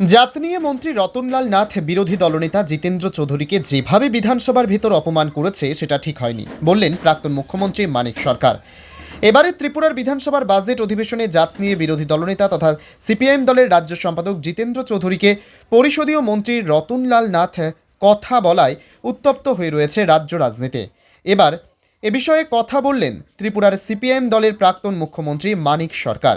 জাত নিয়ে মন্ত্রী রতনলাল নাথ, বিরোধী দলনেতা জিতেন্দ্র চৌধুরীকে যেভাবে বিধানসভার ভেতর অপমান করেছে, সেটা ঠিক হয়নি, বললেন প্রাক্তন মুখ্যমন্ত্রী মানিক সরকার। এবারে ত্রিপুরার বিধানসভার বাজেট অধিবেশনে জাত নিয়ে বিরোধী দলনেতা তথা সিপিআইএম দলের রাজ্য সম্পাদক জিতেন্দ্র চৌধুরীকে পরিষদীয় মন্ত্রী রতনলাল নাথ কথা বলায় উত্তপ্ত হয়ে রয়েছে রাজ্য রাজনীতি। এবার এ বিষয়ে কথা বললেন ত্রিপুরার সিপিআইএম দলের প্রাক্তন মুখ্যমন্ত্রী মানিক সরকার।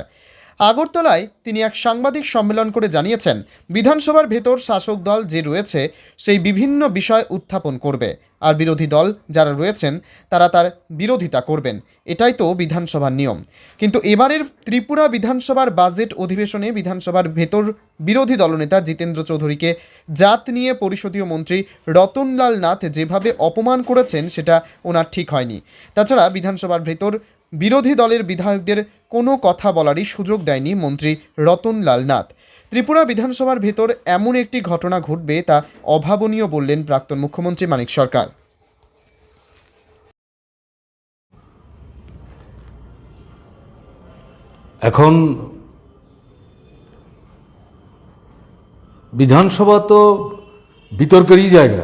আগরতলায় তিনি এক সাংবাদিক সম্মেলন করে জানিয়েছেন, বিধানসভার ভেতর শাসক দল যে রয়েছে সেই বিভিন্ন বিষয় উত্থাপন করবে, আর বিরোধী দল যারা রয়েছেন তারা তার বিরোধিতা করবেন। এটাই তো বিধানসভার নিয়ম। কিন্তু এবারের ত্রিপুরা বিধানসভার বাজেট অধিবেশনে বিধানসভার ভেতর বিরোধী দলনেতা জিতেন্দ্র চৌধুরীকে জাত নিয়ে পরিষদীয় মন্ত্রী রতনলাল নাথ যেভাবে অপমান করেছেন, সেটা ওনার ঠিক হয়নি। তাছাড়া বিধানসভার ভেতর বিরোধী দলের বিধায়কদের কোনো কথা বলারই সুযোগ দেয়নি মন্ত্রী রতনলাল নাথ। ত্রিপুরা বিধানসভার ভেতর এমন একটি ঘটনা ঘটবে তা অভাবনীয় বললেন প্রাক্তন মুখ্যমন্ত্রী মানিক সরকার। এখন বিধানসভা তো বিতর্কেরই জায়গা।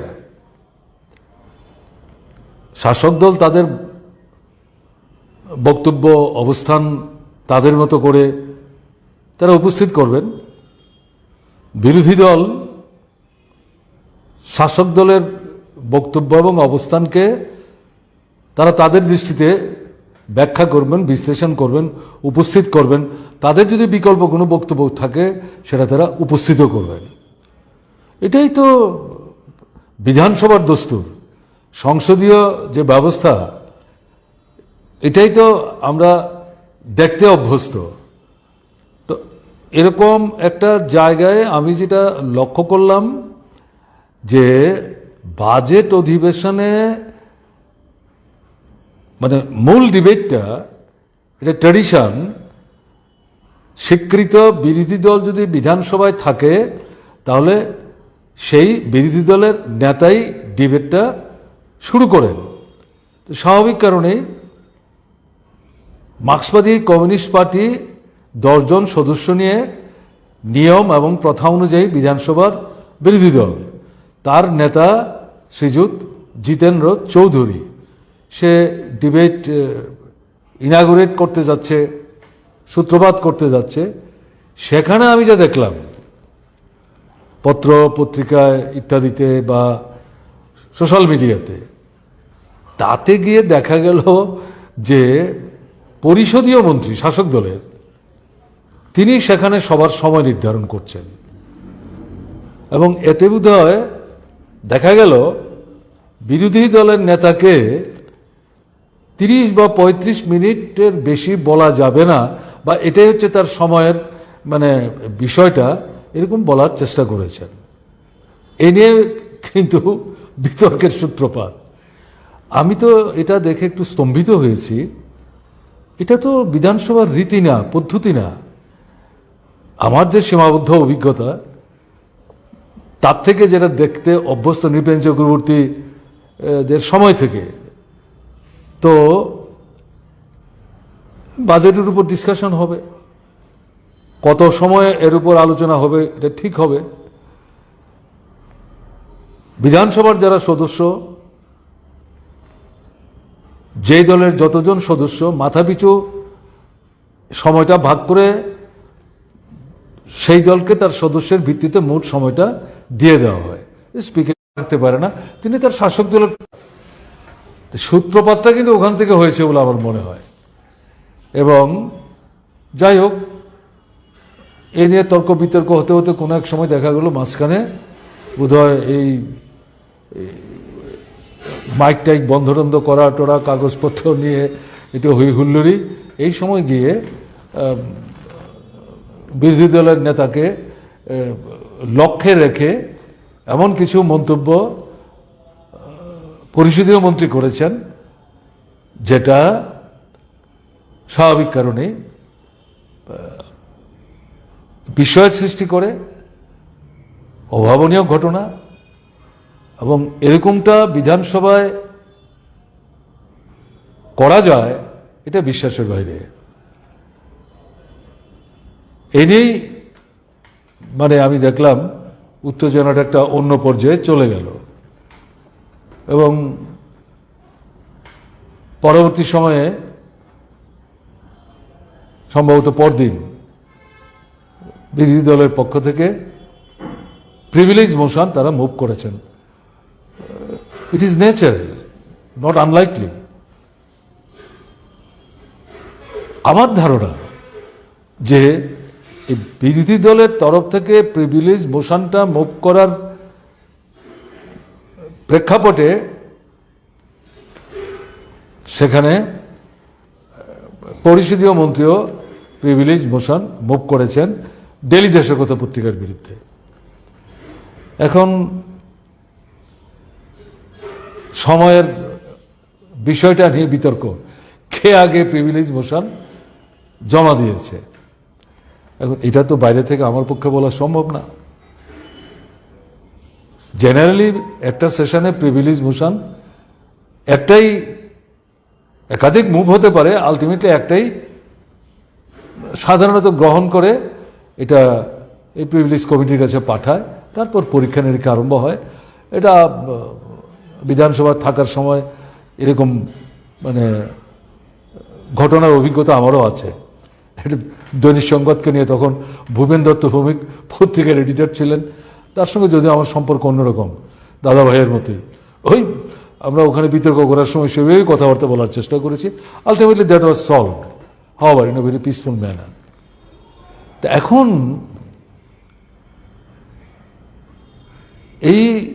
শাসক দল তাদের বক্তব্য, অবস্থান তাদের মতো করে তারা উপস্থিত করবেন। বিরোধী দল, শাসক দলের বক্তব্য এবং অবস্থানকে তারা তাদের দৃষ্টিতে ব্যাখ্যা করবেন, বিশ্লেষণ করবেন, উপস্থিত করবেন। তাদের যদি বিকল্প কোনো বক্তব্য থাকে, সেটা তারা উপস্থিত করবেন। এটাই তো বিধানসভার দস্তুর। সংসদীয় যে ব্যবস্থা এটাই তো আমরা দেখতে অভ্যস্ত। তো এরকম একটা জায়গায় আমি যেটা লক্ষ্য করলাম যে বাজেট অধিবেশনে মানে মূল ডিবেটটা, এটা ট্র্যাডিশন স্বীকৃত বিরোধী দল যদি বিধানসভায় থাকে, তাহলে সেই বিরোধী দলের নেতাই ডিবেটটা শুরু করেন। স্বাভাবিক কারণে মার্ক্সবাদী কমিউনিস্ট পার্টি দশজন সদস্য নিয়ে নিয়ম এবং প্রথা অনুযায়ী বিধানসভার বিরোধী দল। তার নেতা শ্রীযুত জিতেন্দ্র চৌধুরী। সে ডিবেট ইনাগুরেট করতে যাচ্ছে, সূত্রপাত করতে যাচ্ছে। সেখানে আমি যা দেখলাম, পত্র পত্রিকায় ইত্যাদিতে বা সোশ্যাল মিডিয়াতে, তাতে গিয়ে দেখা গেল যে পরিষদীয় মন্ত্রী, শাসক দলের, তিনি সেখানে সবার সময় নির্ধারণ করছেন। এবং এতে বোধ দেখা গেল, বিরোধী দলের নেতাকে তিরিশ বা ৩৫ মিনিটের বেশি বলা যাবে না, বা এটাই হচ্ছে তার সময়ের মানে বিষয়টা, এরকম বলার চেষ্টা করেছেন। এ নিয়ে কিন্তু বিতর্কের সূত্রপাত। আমি তো এটা দেখে একটু স্তম্ভিত হয়েছি। এটা তো বিধানসভার রীতি না পদ্ধতি না আমার যে সীমাবদ্ধ অভিজ্ঞতা, তার থেকে যেটা দেখতে অভ্যস্ত নৃপেন চক্রবর্তী দের সময় থেকে, তো বাজেটের উপর ডিসকাশন হবে। কত সময় এর উপর আলোচনা হবে, এটা ঠিক হবে। বিধানসভার যারা সদস্য যেই দলের যতজন সদস্য মাথাপিছু সময়টা ভাগ করে সেই দলকে তার সদস্যের ভিত্তিতে মোট সময়টা দিয়ে দেওয়া হয়। স্পিকার থাকতে পারে না, তিনি তার শাসক দলের সূত্রপাতটা কিন্তু ওখান থেকে হয়েছে বলে আমার মনে হয়। এবং যাই হোক, এ নিয়ে তর্ক বিতর্ক হতে হতে কোনো এক সময় দেখা গেল মাঝখানে বোধহয় এই মাইক টাইক বন্ধ টন্ধ করা, টোরা, কাগজপত্র নিয়ে একটু হই হুল্লোড়ি। এই সময় গিয়ে বিরোধী দলের নেতাকে লক্ষ্যে রেখে এমন কিছু মন্তব্য পরিষদীয় মন্ত্রী করেছেন, যেটা স্বাভাবিক কারণে বিস্ময়ের সৃষ্টি করে, অভাবনীয় ঘটনা। এবং এরকমটা বিধানসভায় করা যায়, এটা বিশ্বাসের বাইরে। এ নিয়েই মানে আমি দেখলাম উত্তেজনাটা একটা অন্য পর্যায়ে চলে গেল। এবং পরবর্তী সময়ে, সম্ভবত পরদিন, বিরোধী দলের পক্ষ থেকে প্রিভিলেজ মোশন তারা মুভ করেছেন। It is nature not unlikely আমার ধারণা যে এই বিরোধী দলের তরফ থেকে প্রিভিলেজ মোশনটা মুভ করার প্রেক্ষাপটে সেখানে পরিষদীয় মন্ত্রীও প্রিভিলেজ মোশন মুভ করেছেন। ডেলি দেশকতা পত্রিকার বিরুদ্ধে। এখন সময়ের বিষয়টা নিয়ে বিতর্ক। কে আগে প্রিভিলেজ মোশন জমা দিয়েছে? এখন এটা তো বাইরে থেকে আমার পক্ষে বলা সম্ভব না। জেনারেলি একটা সেশনে প্রিভিলেজ মোশন একটাই একাধিক মুভ হতে পারে আলটিমেটলি একটাই সাধারণত গ্রহণ করে, এটা এই প্রিভিলেজ কমিটির কাছে পাঠায়, তারপর পরীক্ষা নিরীক্ষা আরম্ভ হয়। এটা আহ, বিধানসভা থাকার সময় এরকম মানে ঘটনার অভিজ্ঞতা আমারও আছে। এটা দৈনিক সংবাদকে নিয়ে তখন ভূপেন দত্ত ভৌমিক পত্রিকার এডিটর ছিলেন। তার সঙ্গে যদিও আমার সম্পর্ক অন্যরকম দাদা ভাইয়ের মতোই। ওই আমরা ওখানে বিতর্ক করার সময় সেভাবেই কথাবার্তা বলার চেষ্টা করেছি। Ultimately that was solved however in a very peaceful manner তা এখন এই